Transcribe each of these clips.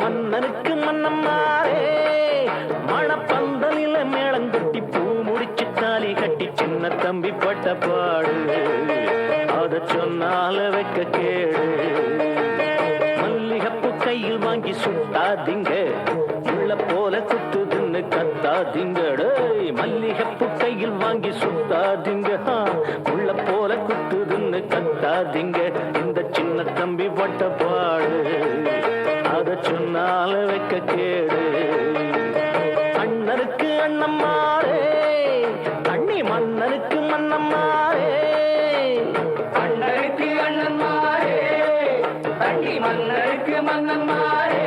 மன்னனுக்கு மன்னம்மாரே மணப்பந்தலில மேளங்கட்டி பூ முடிச்சு தாலி கட்டி சின்ன தம்பி பட்ட பாடு. அத சொன்னால வைக்க கேடு. மல்லிகப்பு கையில் வாங்கி சுட்டாதீங்க. உள்ள போல குத்துதுன்னு கத்தாதீங்கடே மல்லிகப்பு கையில் வாங்கி சுத்தாதீங்க உள்ள போல குத்துதுன்னு கத்தாதீங்க. இந்த சின்ன தம்பி பட்ட பாடு. அத சொன்னால வைக்க கேடு அண்ணனுக்கு அண்ணம்மாரே அண்ணி மன்னனுக்கு மன்னம்மாரே அண்ணனுக்கு அண்ணன் மாறே தண்ணி மன்னருக்கு மன்னன் மாறே.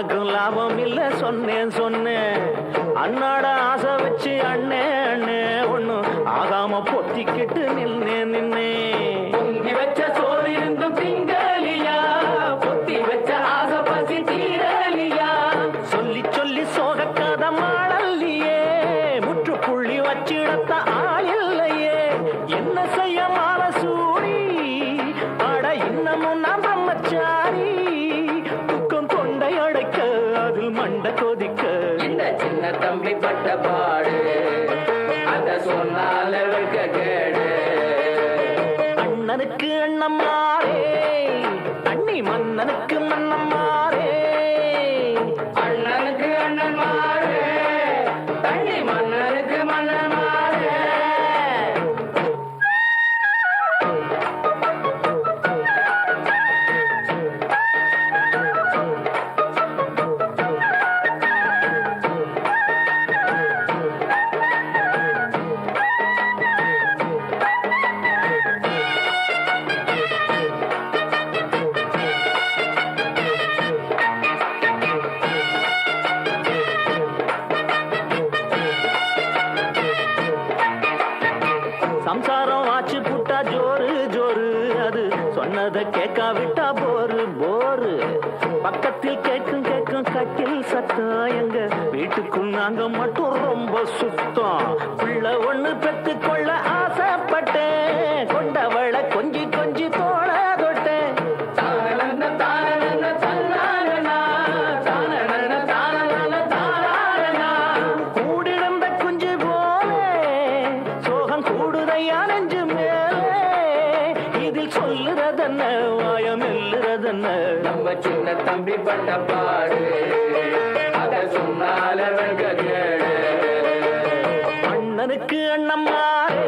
உன்னாக்கும் லாபம் இல்ல சொன்னேன் சொன்னேன். அண்ணாட ஆசை வச்சு அண்ணே அண்ணே ஒண்ணும் ஆகாம பொத்திக்கிட்டு நின்னே நின்னே வச்ச சோறு இருந்தும் திங்கலியா? பொத்தி வச்ச ஆசை பசி தீரலியா? சொல்லி சொல்லி சோகக்காத மாடல்லையே முற்றுப்புள்ளி வச்சிடத்த தம்பி பட்ட பாடு அத சொன்னால வைக்க கேடு. அண்ணனுக்கு அண்ணம்மாரே. அண்ணி மன்னனுக்கு மன்னம்மா சம்சாரம் ஆச்சு புட்டா ஜோரு ஜோரு. அது சொன்னதை கேட்காவிட்டா போரு போரு. பக்கத்தில் கேட்கும் கேட்கும் கட்டில் சத்தம் எங்க? வீட்டுக்குள் நாங்க மட்டும் ரொம்ப சுத்தம். பிள்ளை ஒண்ணு பெத்து கொள்ள இதில் சொல்லுறதென்ன? வாயம் இல்லுறதென்ன நம்ம சின்ன தம்பி பட்ட பாடு. அத சொன்னால அண்ணனுக்கு அண்ணம்மாரே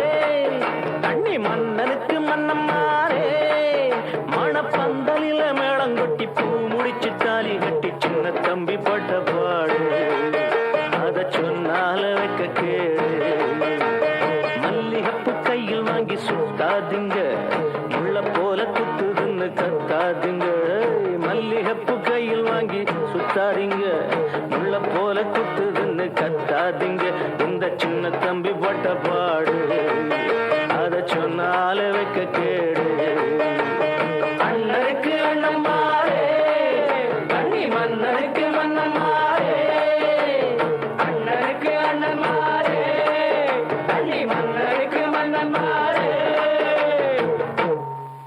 தண்ணி மன்னனுக்கு மன்னம்மாரே மணப்பந்தலில மேளங்கொட்டி பூ முடிச்சு தாலி கட்டி சின்ன தம்பி பட்ட பாடு. அத சொன்னால வைக்க கேடு. மல்லிகப்பு கையில் வாங்கி சுத்தாதீங்க கத்தாதீங்க. உள்ள போல குத்துதுன்னு கத்தாதீங்க. இந்த சின்ன தம்பி பட்ட பாடு. அதை சொன்னால வைக்க கேடு.